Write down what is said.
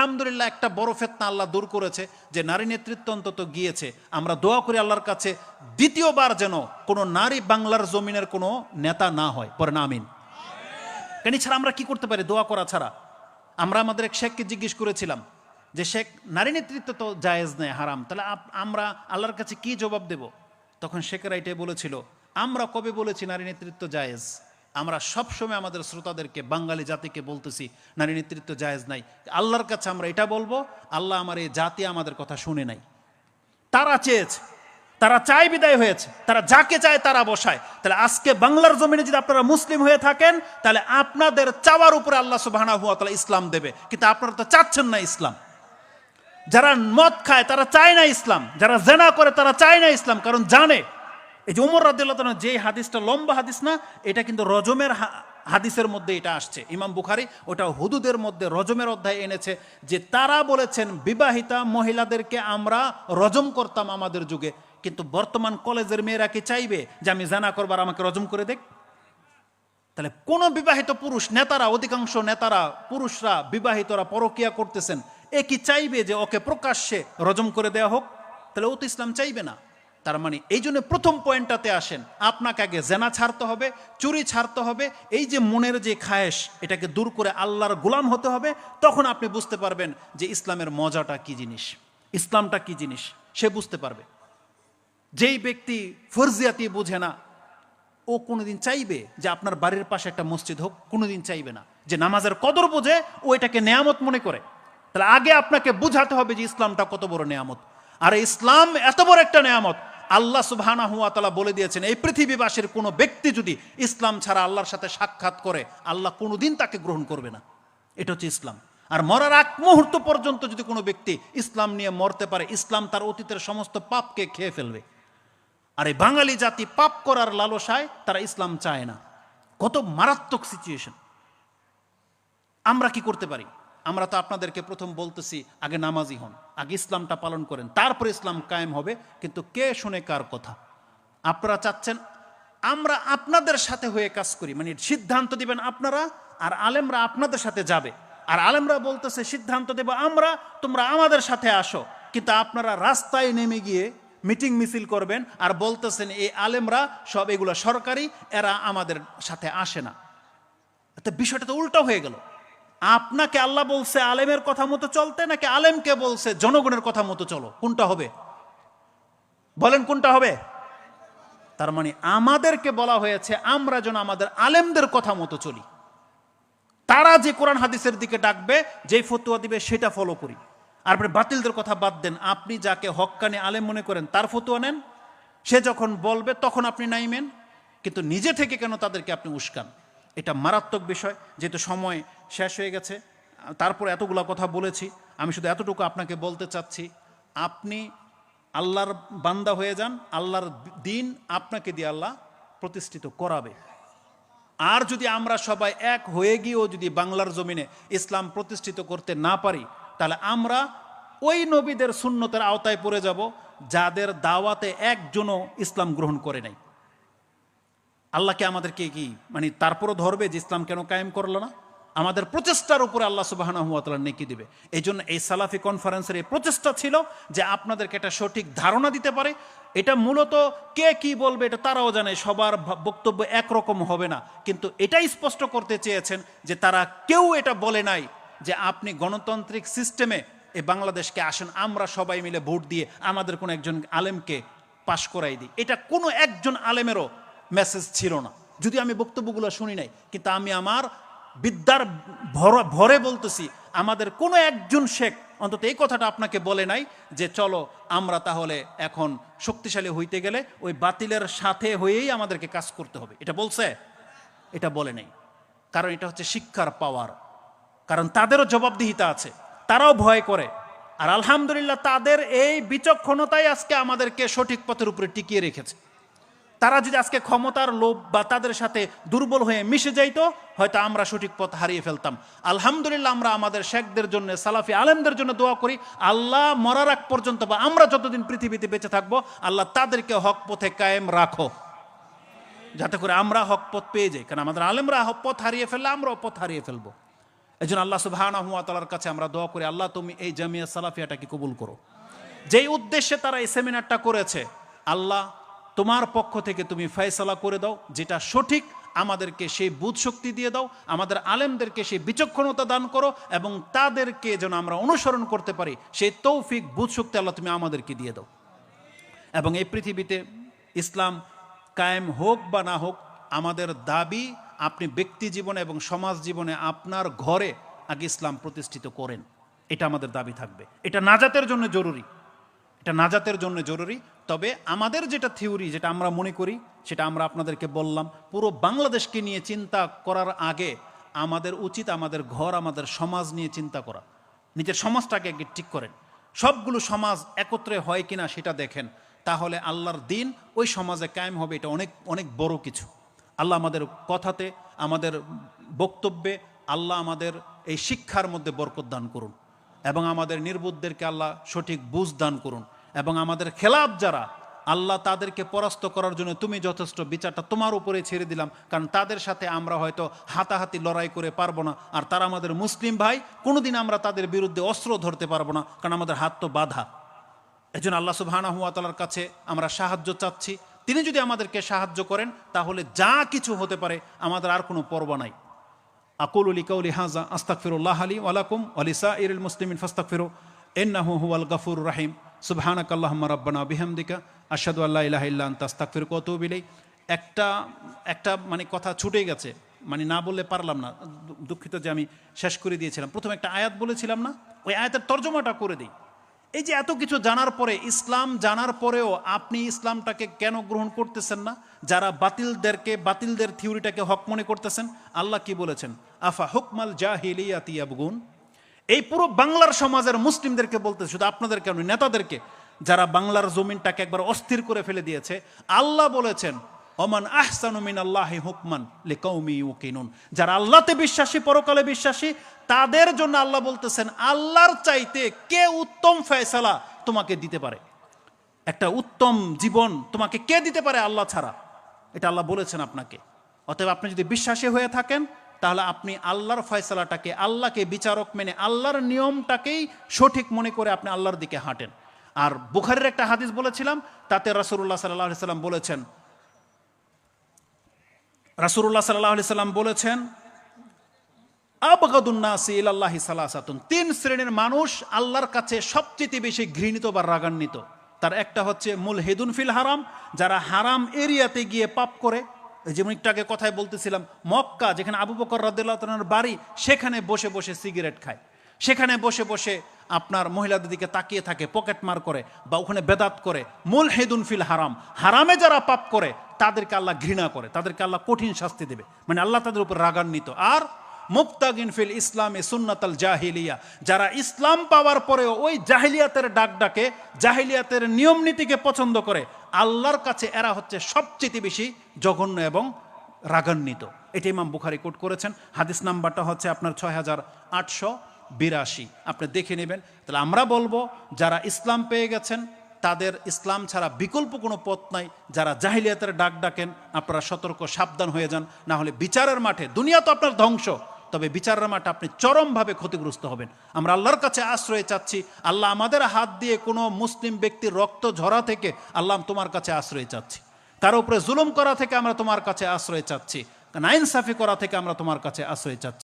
আলহামদুলিল্লাহ একটা বড় ফেতনা আল্লাহ দূর করেছে যে নারী নেতৃত্ব অন্তত গিয়েছে। আমরা দোয়া করি আল্লাহর কাছে, দ্বিতীয়বার যেন কোনো নারী বাংলার জমিনের কোনো নেতা না হয়। পরে না, আমিন। কেন ছাড়া আমরা কি করতে পারি দোয়া করা ছাড়া? আমরা আমাদের এক শেখকে জিজ্ঞেস করেছিলাম যে, শেখ, নারী নেতৃত্ব তো জায়েজ নেয় হারাম। তাহলে আমরা আল্লাহর কাছে কি জবাব দেব? তখন শেখের এটাই বলেছিল, আমরা কবে বলেছি নারী নেতৃত্ব জায়েজ? আমরা সবসময় আমাদের শ্রোতাদেরকে, বাঙালি জাতিকে বলতেছি, নারী নেতৃত্ব জায়েজ নাই। আল্লাহর কাছে আমরা এটা বলব, আল্লাহ আমার এই জাতি আমাদের কথা শুনে নাই। তারা চেয়েছে, তারা চায় বিদায় হয়েছে, তারা যাকে চায় তারা বসায়। তাহলে আজকে বাংলার জমিনে যদি আপনারা মুসলিম হয়ে থাকেন, তাহলে আপনাদের চাওয়ার উপরে আল্লাহ সুবাহানা হুয়া তাআলা ইসলাম দেবে। কিন্তু আপনারা তো চাচ্ছেন না ইসলাম। যারা মদ খায় তারা চায় না ইসলাম। যারা জেনা করে তারা চায় না ইসলাম, কারণ জানে এই যে উমর রাদিল্লাহ যে হাদিসটা লম্বা হাদিস না, এটা কিন্তু রজমের হাদিসের মধ্যে এটা আসছে। ইমাম বুখারি ওটা হুদুদের মধ্যে রজমের অধ্যায় এনেছে যে তারা বলেছেন, বিবাহিতা মহিলাদেরকে আমরা রজম করতাম আমাদের যুগে, কিন্তু বর্তমান কলেজের মেয়েরা কি চাইবে যে আমি জানা করবার আমাকে রজম করে দেখ তাহলে কোন বিবাহিত পুরুষ, নেতারা, অধিকাংশ নেতারা, পুরুষরা বিবাহিতরা পরকিয়া করতেছেন, এ কি চাইবে যে ওকে প্রকাশ্যে রজম করে দেয়া হোক? তাহলে ও তো ইসলাম চাইবে না। তার মানে এই জন্য প্রথম পয়েন্টটাতে আসেন, আপনাকে আগে জেনা ছাড়তে হবে, চুরি ছাড়তে হবে, এই যে মনের যে খায়েশ, এটাকে দূর করে আল্লাহর গোলাম হতে হবে, তখন আপনি বুঝতে পারবেন যে ইসলামের মজাটা কি জিনিস, ইসলামটা কি জিনিস, সে বুঝতে পারবে। যেই ব্যক্তি ফরজিয়াতি বুঝে না, ও কোনোদিন চাইবে যে আপনার বাড়ির পাশে একটা মসজিদ হোক, কোনোদিন চাইবে না। যে নামাজের কদর বোঝে, ও এটাকে নেয়ামত মনে করে। তাহলে আগে আপনাকে বুঝাতে হবে যে ইসলামটা কত বড় নেয়ামত। আর ইসলাম এত বড় একটা নেয়ামত আল্লাহ সুবহানা হুয়া তালা বলে দিয়েছেন, এই পৃথিবীবাসীর কোনো ব্যক্তি যদি ইসলাম ছাড়া আল্লাহর সাথে সাক্ষাৎ করে, আল্লাহ কোনোদিন তাকে গ্রহণ করবে না। এটা হচ্ছে ইসলাম। আর মরার আগ মুহূর্ত পর্যন্ত যদি কোনো ব্যক্তি ইসলাম নিয়ে মরতে পারে, ইসলাম তার অতীতের সমস্ত পাপকে খেয়ে ফেলবে। আর এই বাঙালি জাতি পাপ করার লালসায় তারা ইসলাম চায় না। কত মারাত্মক সিচুয়েশন আমরা কি করতে পারি? আমরা তো আপনাদেরকে প্রথম বলতেছি, আগে নামাজি হন, আগে ইসলামটা পালন করেন, তারপর ইসলাম কায়েম হবে, কিন্তু কে শুনে কার কথা? আপনারা চাচ্ছেন, আমরা আপনাদের সাথে হয়ে কাজ করি মানে সিদ্ধান্ত দিবেন আপনারা, আর আলেমরা আপনাদের সাথে যাবে। আর আলেমরা বলতেছে, সিদ্ধান্ত দেব আমরা, তোমরা আমাদের সাথে আসো। কিন্তু আপনারা রাস্তায় নেমে গিয়ে মিটিং মিছিল করবেন আর বলতেছেন এই আলেমরা সব এগুলো সরকারি, এরা আমাদের সাথে আসে না। তো বিষয়টা তো উল্টো হয়ে গেল। আপনাকে আল্লাহ বলছে আলেমের কথা মতো চলতে নাকি আলেমকে বলছে জনগণের কথা মতো চলো? কোনটা হবে? বলেন কোনটা হবে? তার মানে আমাদেরকে বলা হয়েছে আমরা যেন আমাদের আলেমদের কথা মতো চলি। তারা যে কোরআন হাদিসের দিকে ডাকবে, যেই ফতুয়া দিবে, সেটা ফলো করি। আর বাতিলদের কথা বাদ দেন। আপনি যাকে হক্কানি আলেম মনে করেন, তার ফতুয়া নেন। সে যখন বলবে, তখন আপনি নাইমেন। কিন্তু নিজে থেকে কেন তাদেরকে আপনি উস্কান? এটা মারাত্মক বিষয়, যেহেতু সময় শেষ হয়ে গেছে। তারপর এতগুলা কথা বলেছি, আমি শুধু এতটুকু আপনাকে বলতে চাচ্ছি, আপনি আল্লাহর বান্দা হয়ে যান, আল্লাহর দিন আপনাকে দিয়ে আল্লাহ প্রতিষ্ঠিত করাবে। আর যদি আমরা সবাই এক হয়ে গিয়েও যদি বাংলার জমিনে ইসলাম প্রতিষ্ঠিত করতে না পারি, তাহলে আমরা ওই নবীদের সুন্নতের আওতায় পড়ে যাব, যাদের দাওয়াতে একজনও ইসলাম গ্রহণ করে নাই। আল্লাহকে আমাদেরকে কি মানে তারপরও ধরবে যে ইসলাম কেন কায়েম করল না? আমাদের প্রচেষ্টার উপরে আল্লাহ সুবাহানা হুয়াতালা নেকি দিবে। এই জন্য এই সালাফি কনফারেন্সের এই প্রচেষ্টা ছিল যে আপনাদেরকে একটা সঠিক ধারণা দিতে পারে। এটা মূলত কে কি বলবে এটা তারাও জানে, সবার বক্তব্য একরকম হবে না। কিন্তু এটাই স্পষ্ট করতে চেয়েছেন যে তারা কেউ এটা বলে নাই যে আপনি গণতান্ত্রিক সিস্টেমে এই বাংলাদেশকে আসেন, আমরা সবাই মিলে ভোট দিয়ে আমাদের কোনো একজন আলেমকে পাশ করাই দিই। এটা কোনো একজন আলেমেরও মেসেজ ছিল না। যদি আমি বক্তব্যগুলো শুনি নাই, কিন্তু আমি আমার বিদ্যার ভর- ভরে বলতেছি, আমাদের কোনো একজন শেখ অন্তত এই কথাটা আপনাকে বলে নাই যে, চলো আমরা তাহলে এখন শক্তিশালী হইতে গেলে ওই বাতিলের সাথে হয়েই আমাদেরকে কাজ করতে হবে। এটা বলছে? এটা বলে নেই। কারণ এটা হচ্ছে শিক্ষার পাওয়ার। কারণ তাদেরও জবাবদিহিতা আছে, তারাও ভয় করে। আর আলহামদুলিল্লাহ তাদের এই বিচক্ষণতাই আজকে আমাদেরকে সঠিক পথের উপরে টিকিয়ে রেখেছে। তারা যদি আজকে ক্ষমতার লোভ বা তাদের সাথে দুর্বল হয়ে মিশে যাইত, হয়তো আমরা সঠিক পথ হারিয়ে ফেলতাম। আলহামদুলিল্লাহ, আমরা আমাদের শেখদের জন্য, সালাফি আলেমদের জন্য দোয়া করি। আল্লাহ মরার আগ পর্যন্ত বা আমরা যতদিন পৃথিবীতে বেঁচে থাকব, আল্লাহ তাদেরকে হক পথে কায়েম রাখো। যাতে করে আমরা হক পথ পেয়ে যাই। কারণ আমাদের আলেমরা হক পথ হারিয়ে ফেললে আমরাও পথ হারিয়ে ফেলব। এই জন্য আল্লাহ সুবাহানার কাছে আমরা দোয়া করি, আল্লাহ তুমি এই জামিয়া সালাফিয়াটাকে কবুল করো। যেই উদ্দেশ্যে তারা এই সেমিনারটা করেছে, আল্লাহ তোমার পক্ষ থেকে তুমি ফয়সালা করে দাও, যেটা সঠিক, আমাদেরকে সেই বুধ শক্তি দিয়ে দাও, আমাদের আলেমদেরকে সেই বিচক্ষণতা দান করো এবং তাদেরকে যেন আমরা অনুসরণ করতে পারি, সেই তৌফিক বুধ শক্তি আল্লাহ তুমি আমাদেরকে দিয়ে দাও। এবং এই পৃথিবীতে ইসলাম কায়েম হোক বা না হোক, আমাদের দাবি আপনি ব্যক্তি জীবনে এবং সমাজ জীবনে আপনার ঘরে আগে ইসলাম প্রতিষ্ঠিত করেন। এটা আমাদের দাবি থাকবে। এটা নাজাতের জন্য জরুরি। এটা নাজাতের জন্য জরুরি। তবে আমাদের যেটা থিওরি, যেটা আমরা মনে করি, সেটা আমরা আপনাদেরকে বললাম, পুরো বাংলাদেশকে নিয়ে চিন্তা করার আগে আমাদের উচিত, আমাদের ঘর, আমাদের সমাজ নিয়ে চিন্তা করা। নিজের সমাজটাকে আগে ঠিক করেন। সবগুলো সমাজ একত্রে হয় কিনা সেটা দেখেন। তাহলে আল্লাহর দিন ওই সমাজে কায়েম হবে, এটা অনেক অনেক বড় কিছু। আল্লাহ আমাদের কথাতে, আমাদের বক্তব্যে, আল্লাহ আমাদের এই শিক্ষার মধ্যে বরকত দান করুন। এবং আমাদের নির্বুদ্ধদেরকে আল্লাহ সঠিক বুঝ দান করুন। এবং আমাদের খেলাফ যারা, আল্লাহ তাদেরকে পরাস্ত করার জন্য তুমি যথেষ্ট বিচারটা তোমার উপরে ছেড়ে দিলাম, কারণ তাদের সাথে আমরা হয়তো হাতাহাতি লড়াই করে পারব না। আর তারা আমাদের মুসলিম ভাই, কোনোদিন আমরা তাদের বিরুদ্ধে অস্ত্র ধরতে পারব না, কারণ আমাদের হাত তো বাধা। এই জন্য আল্লাহ সুবাহানা হুয়া তালার কাছে আমরা সাহায্য চাচ্ছি। তিনি যদি আমাদেরকে সাহায্য করেন, তাহলে যা কিছু হতে পারে, আমাদের আর কোনো পর্ব নাই। আকুল আলী কৌলি হাজা الله لي ওয়ালাকুম ولسائر ইরুল فاستغفروا إنه هو হুয়াল গফুর রাহিম اللهم ربنا রাব্বানা বিহামদিকা أن لا إله إلا أنت ওয়া আতুবু ইলাইক একটা একটা মানে কথা ছুটে গেছে। মানে না বললে পারলাম না। দুঃখিত যে আমি শেষ করে দিয়েছিলাম। প্রথমে একটা আয়াত বলেছিলাম না? ওই আয়াতের তর্জমাটা করে দিই। এই যে এত কিছু জানার পরে, ইসলাম জানার পরেও আপনি ইসলামটাকে কেন গ্রহণ করতেছেন না? যারা বাতিলদেরকে, বাতিলদের থিওরিটাকে হক মনে করতেছেন, আল্লাহ কি বলেছেন? আফা হুকমাল জাহিলিয়াতি আবগুন এই পুরো বাংলার সমাজের মুসলিমদেরকে বলতে, শুধু আপনাদের কেন নেতাদেরকে, যারা বাংলার জমিনটাকে একবার অস্থির করে ফেলে দিয়েছে, আল্লাহ বলেছেন ওমান আহসানুমিন আল্লাহি হুকমান লিকাউমি ইউকিনুন। যারা আল্লাহতে বিশ্বাসী, পরকালে বিশ্বাসী, তাদের জন্য আল্লাহ বলতেছেন, আল্লাহর চাইতে কে উত্তম ফয়সালা তোমাকে দিতে পারে? একটা উত্তম জীবন তোমাকে কে দিতে পারে আল্লাহ ছাড়া? এটা আল্লাহ বলেছেন আপনাকে। অতএব আপনি যদি বিশ্বাসী হয়ে থাকেন, তাহলে আপনি আল্লাহর ফয়সালাটাকে, আল্লাহকে বিচারক মেনে, আল্লাহর নিয়মটাকেই সঠিক মনে করে আপনি আল্লাহর দিকে হাঁটেন। আর বুখারের একটা হাদিস বলেছিলাম, তাতে রাসুল্লাহ সাল্লাহ সাল্লাম বলেছেন রাসুল্লাহ সাল্লাহ সাল্লাম বলেছেন আবগাদুন্নাসি ইলাল্লাহি সালাসাতুন। তিন শ্রেণির মানুষ আল্লাহর কাছে সবচেয়ে বেশি ঘৃণিত বা রাগান্বিত। তার একটা হচ্ছে মূল হেদুন ফিল হারাম, যারা হারাম এরিয়াতে গিয়ে পাপ করে। যেমন একটু আগে কথায় বলতেছিলাম, মক্কা, যেখানে আবু বকর রাদিল্লাহর বাড়ি, সেখানে বসে বসে সিগারেট খায়। সেখানে বসে বসে আপনার মহিলাদের দিকে তাকিয়ে থাকে, পকেট মার করে বা ওখানে বেদাত করে। মূল হেদুন ফিল হারাম। হারামে যারা পাপ করে তাদেরকে আল্লাহ ঘৃণা করে, তাদেরকে আল্লাহ কঠিন শাস্তি দেবে। মানে আল্লাহ তাদের উপর রাগান্বিত। আর মুক্তাগিন ফিল ইসলামে সুন্নাতাল জাহিলিয়া, যারা ইসলাম পাওয়ার পরেও ওই জাহিলিয়াতের ডাক ডাকে জাহিলিয়াতের নিয়ম নীতিকে পছন্দ করে, আল্লাহর কাছে এরা হচ্ছে সবচেয়ে বেশি জঘন্য এবং রাগান্বিত। এটা ইমাম বুখারি কোট করেছেন। হাদিস নাম্বারটা হচ্ছে আপনার ছয় হাজার আটশো বিরাশি। আপনি দেখে নেবেন। তাহলে আমরা বলব, যারা ইসলাম পেয়ে গেছেন তাদের ইসলাম ছাড়া বিকল্প কোনো পথ নাই। যারা জাহিলিয়াতের ডাক ডাকেন, আপনারা সতর্ক, সাবধান হয়ে যান। না হলে বিচারের মাঠে, দুনিয়া তো আপনার ধ্বংস। তবে বিচারের মাঠে আপনি চরমভাবে ক্ষতিগ্রস্ত হবেন। আমরা আল্লাহর কাছে আশ্রয় চাচ্ছি। আল্লাহ আমাদের হাত দিয়ে কোনো মুসলিম ব্যক্তির রক্ত ঝরা থেকে আল্লাহ তোমার কাছে আশ্রয় চাচ্ছি। তার উপরে জুলুম করা থেকে আমরা তোমার কাছে আশ্রয় চাচ্ছি। নাইনসাফি করা থেকে আমরা তোমার কাছে আশ্রয় চাচ্ছি।